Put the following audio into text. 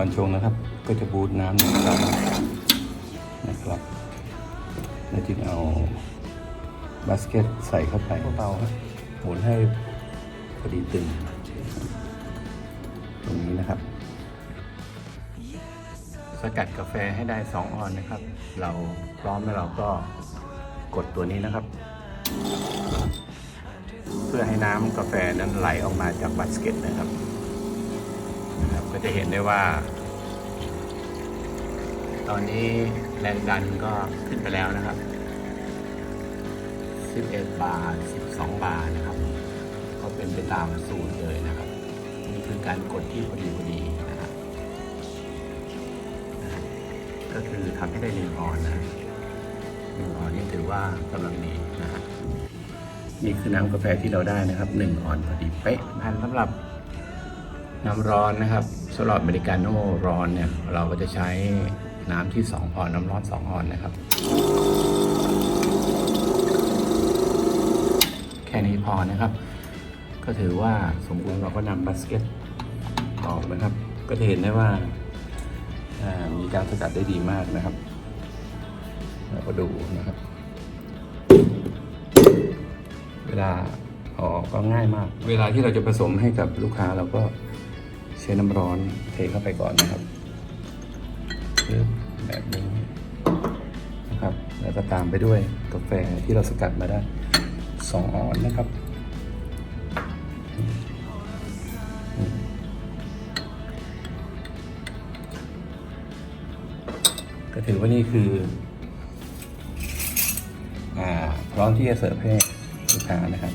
ก่อนชงนะครับ ก็จะบูทน้ำหนึ่งครั้งนะครับแล้วจึงเอาบาสเกตใส่เข้าไปเบาๆครับหมุนให้พอดีตึง ตรงนี้นะครับ สกัดกาแฟให้ได้ 2 ออนนะครับ เราพร้อมแล้วเราก็กดตัวนี้นะครับ เพื่อให้น้ำกาแฟนั้นไหลออกมาจากบาสเกตนะครับนะครับก็จะเห็นได้ว่า ตอนนี้แรงดันก็ขึ้นไปแล้วนะครับ 11 บาท 12 บาทนะครับ ก็เป็นไปตามสูตรเลยนะครับ นี่คือการกดที่พอดีพอดีนะครับนะครับก็คือทำให้ได้หนึ่งออนนะหนึ่งออนนี่ถือว่ากำลังดีนะฮะนี่คือน้ำกาแฟที่เราได้นะครับหนึ่งออนพอดีเป๊ะพันสำหรับน้ำร้อนนะครับสำหรับอเมริกาโน่ร้อนเนี่ย เราก็จะใช้ น้ำที่ 2 ออน น้ำร้อน 2 ออนนะครับ แค่นี้พอนะครับ ก็ถือว่าสมบูรณ์เราก็นำบาสเกตออกนะครับ ก็จะเห็นได้ว่ามีการสกัดได้ดีมากนะครับเราก็ดูนะครับ เวลาเอาออกก็ง่ายมาก เวลาที่เราจะผสมให้กับลูกค้าเราก็ใช้น้ำร้อนเทเข้าไปก่อนนะครับ ปึ๊บแบบนี้นะครับ แล้วก็ตามไปด้วยกาแฟที่เราสกัดมาได้สองออนนะครับ ก็ถือว่านี่คืออ่าพร้อมที่จะเสิร์ฟให้ลูกค้านะครับ